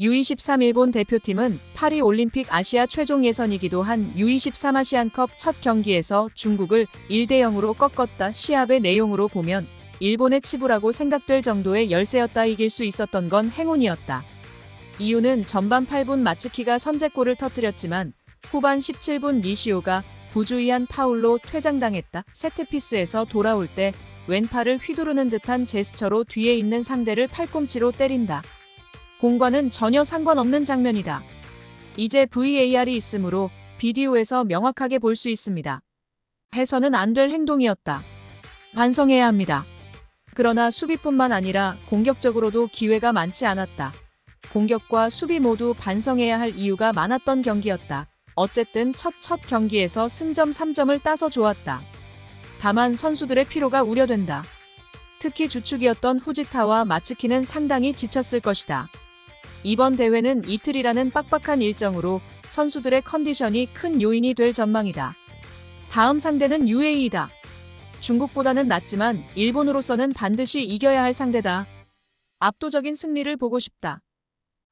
U23 일본 대표팀은 파리 올림픽 아시아 최종 예선이기도 한 U23 아시안컵 첫 경기에서 중국을 1대 0으로 꺾었다. 시합의 내용으로 보면 일본의 치부라고 생각될 정도의 열세였다 이길 수 있었던 건 행운이었다. 이유는 전반 8분 마츠키가 선제골을 터뜨렸지만 후반 17분 니시오가 부주의한 파울로 퇴장당했다. 세트피스에서 돌아올 때 왼팔을 휘두르는 듯한 제스처로 뒤에 있는 상대를 팔꿈치로 때린다. 공과는 전혀 상관없는 장면이다. 이제 VAR이 있으므로 비디오에서 명확하게 볼 수 있습니다. 해서는 안 될 행동이었다. 반성해야 합니다. 그러나 수비뿐만 아니라 공격적으로도 기회가 많지 않았다. 공격과 수비 모두 반성해야 할 이유가 많았던 경기였다. 어쨌든 첫 첫 경기에서 승점 3점을 따서 좋았다. 다만 선수들의 피로가 우려된다. 특히 주축이었던 후지타와 마츠키는 상당히 지쳤을 것이다. 이번 대회는 이틀이라는 빡빡한 일정으로 선수들의 컨디션이 큰 요인이 될 전망이다. 다음 상대는 UAE다. 중국보다는 낫지만 일본으로서는 반드시 이겨야 할 상대다. 압도적인 승리를 보고 싶다.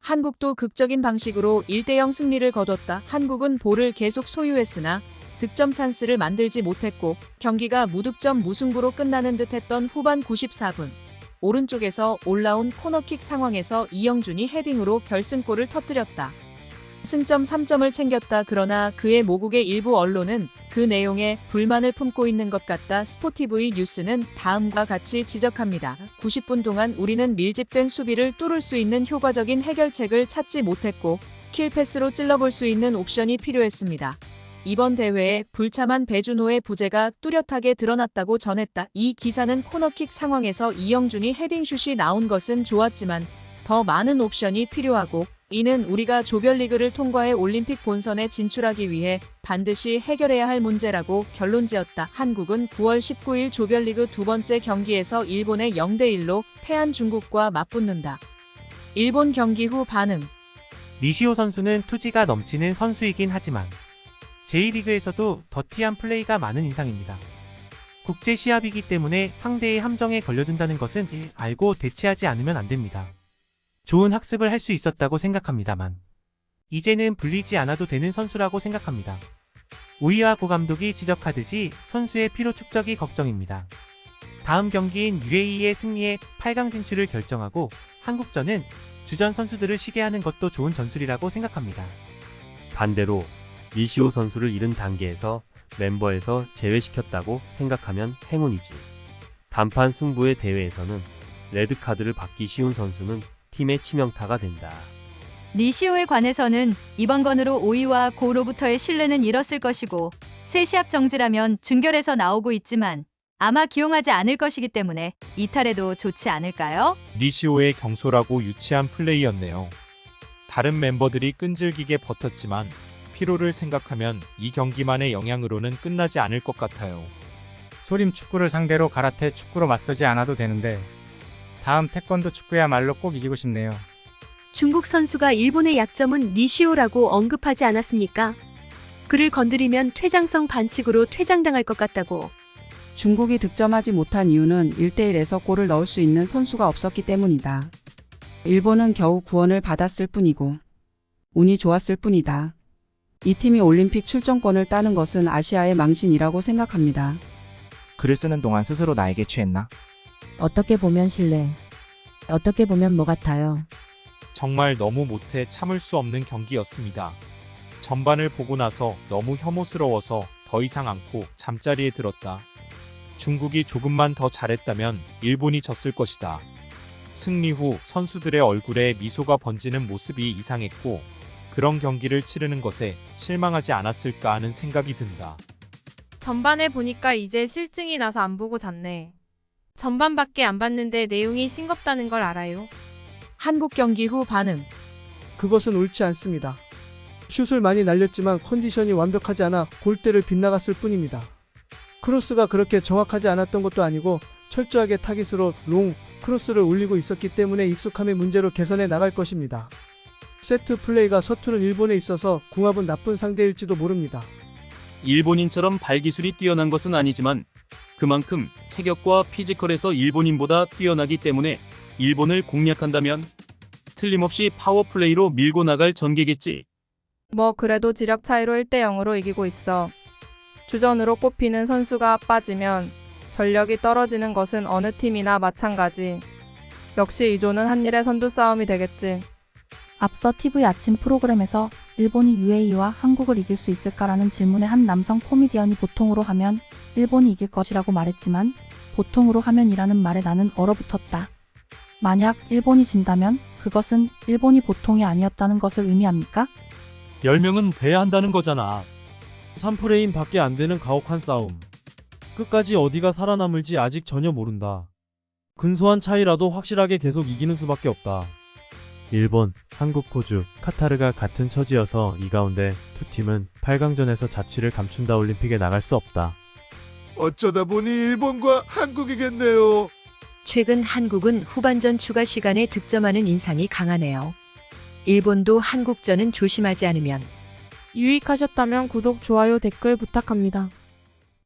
한국도 극적인 방식으로 1대0 승리를 거뒀다. 한국은 볼을 계속 소유했으나 득점 찬스를 만들지 못했고 경기가 무득점 무승부로 끝나는 듯했던 후반 94분. 오른쪽에서 올라온 코너킥 상황에서 이영준이 헤딩으로 결승골을 터뜨렸다. 승점 3점을 챙겼다. 그러나 그의 모국의 일부 언론은 그 내용에 불만을 품고 있는 것 같다. 스포티브이 뉴스는 다음과 같이 지적합니다. 90분 동안 우리는 밀집된 수비를 뚫을 수 있는 효과적인 해결책을 찾지 못했고 킬패스로 찔러볼 수 있는 옵션이 필요했습니다. 이번 대회에 불참한 배준호의 부재가 뚜렷하게 드러났다고 전했다. 이 기사는 코너킥 상황에서 이영준이 헤딩슛이 나온 것은 좋았지만 더 많은 옵션이 필요하고 이는 우리가 조별리그를 통과해 올림픽 본선에 진출하기 위해 반드시 해결해야 할 문제라고 결론지었다. 한국은 9월 19일 조별리그 두 번째 경기에서 일본의 0대1로 패한 중국과 맞붙는다. 일본 경기 후 반응 니시오 선수는 투지가 넘치는 선수이긴 하지만 제1리그에서도 더티한 플레이가 많은 인상입니다. 국제 시합이기 때문에 상대의 함정에 걸려든다는 것은 알고 대치하지 않으면 안 됩니다. 좋은 학습을 할 수 있었다고 생각합니다만 이제는 불리지 않아도 되는 선수라고 생각합니다. 우이와 고 감독이 지적하듯이 선수의 피로 축적이 걱정입니다. 다음 경기인 UAE의 승리에 8강 진출을 결정하고 한국전은 주전 선수들을 쉬게 하는 것도 좋은 전술이라고 생각합니다. 반대로 미시오 선수를 이른 단계에서 멤버에서 제외시켰다고 생각하면 행운이지. 단판 승부의 대회에서는 레드카드를 받기 쉬운 선수는 팀의 치명타가 된다. 니시오에 관해서는 이번 건으로 오이와 고로부터의 신뢰는 잃었을 것이고 새 시합 정지라면 준결에서 나오고 있지만 아마 기용하지 않을 것이기 때문에 이탈해도 좋지 않을까요? 니시오의 경솔하고 유치한 플레이였네요. 다른 멤버들이 끈질기게 버텼지만 피로를 생각하면 이 경기만의 영향으로는 끝나지 않을 것 같아요. 소림 축구를 상대로 가라테 축구로 맞서지 않아도 되는데 다음 태권도 축구야말로 꼭 이기고 싶네요. 중국 선수가 일본의 약점은 니시오라고 언급하지 않았습니까? 그를 건드리면 퇴장성 반칙으로 퇴장당할 것 같다고. 중국이 득점하지 못한 이유는 1대1에서 골을 넣을 수 있는 선수가 없었기 때문이다. 일본은 겨우 구원을 받았을 뿐이고 운이 좋았을 뿐이다. 이 팀이 올림픽 출전권을 따는 것은 아시아의 망신이라고 생각합니다. 글을 쓰는 동안 스스로 나에게 취했나? 어떻게 보면 신뢰. 어떻게 보면 뭐 같아요. 정말 너무 못해 참을 수 없는 경기였습니다. 전반을 보고 나서 너무 혐오스러워서 더 이상 않고 잠자리에 들었다. 중국이 조금만 더 잘했다면 일본이 졌을 것이다. 승리 후 선수들의 얼굴에 미소가 번지는 모습이 이상했고 그런 경기를 치르는 것에 실망하지 않았을까 하는 생각이 든다. 전반에 보니까 이제 실증이 나서 안 보고 잤네. 전반밖에 안 봤는데 내용이 싱겁다는 걸 알아요. 한국 경기 후 반응 그것은 옳지 않습니다. 슛을 많이 날렸지만 컨디션이 완벽하지 않아 골대를 빗나갔을 뿐입니다. 크로스가 그렇게 정확하지 않았던 것도 아니고 철저하게 타깃으로 롱 크로스를 올리고 있었기 때문에 익숙함의 문제로 개선해 나갈 것입니다. 세트 플레이가 서투른 일본에 있어서 궁합은 나쁜 상대일지도 모릅니다. 일본인처럼 발기술이 뛰어난 것은 아니지만 그만큼 체격과 피지컬에서 일본인보다 뛰어나기 때문에 일본을 공략한다면 틀림없이 파워플레이로 밀고 나갈 전개겠지. 뭐 그래도 지력 차이로 1대 0으로 이기고 있어. 주전으로 꼽히는 선수가 빠지면 전력이 떨어지는 것은 어느 팀이나 마찬가지. 역시 이조는 한일의 선두 싸움이 되겠지. 앞서 TV 아침 프로그램에서 일본이 UAE와 한국을 이길 수 있을까라는 질문에 한 남성 코미디언이 보통으로 하면 일본이 이길 것이라고 말했지만 보통으로 하면이라는 말에 나는 얼어붙었다. 만약 일본이 진다면 그것은 일본이 보통이 아니었다는 것을 의미합니까? 10명은 돼야 한다는 거잖아. 3프레임 밖에 안 되는 가혹한 싸움. 끝까지 어디가 살아남을지 아직 전혀 모른다. 근소한 차이라도 확실하게 계속 이기는 수밖에 없다. 일본, 한국, 호주, 카타르가 같은 처지여서 이 가운데 두 팀은 8강전에서 자취를 감춘다 올림픽에 나갈 수 없다. 어쩌다 보니 일본과 한국이겠네요. 최근 한국은 후반전 추가 시간에 득점하는 인상이 강하네요. 일본도 한국전은 조심하지 않으면 유익하셨다면 구독, 좋아요, 댓글 부탁합니다.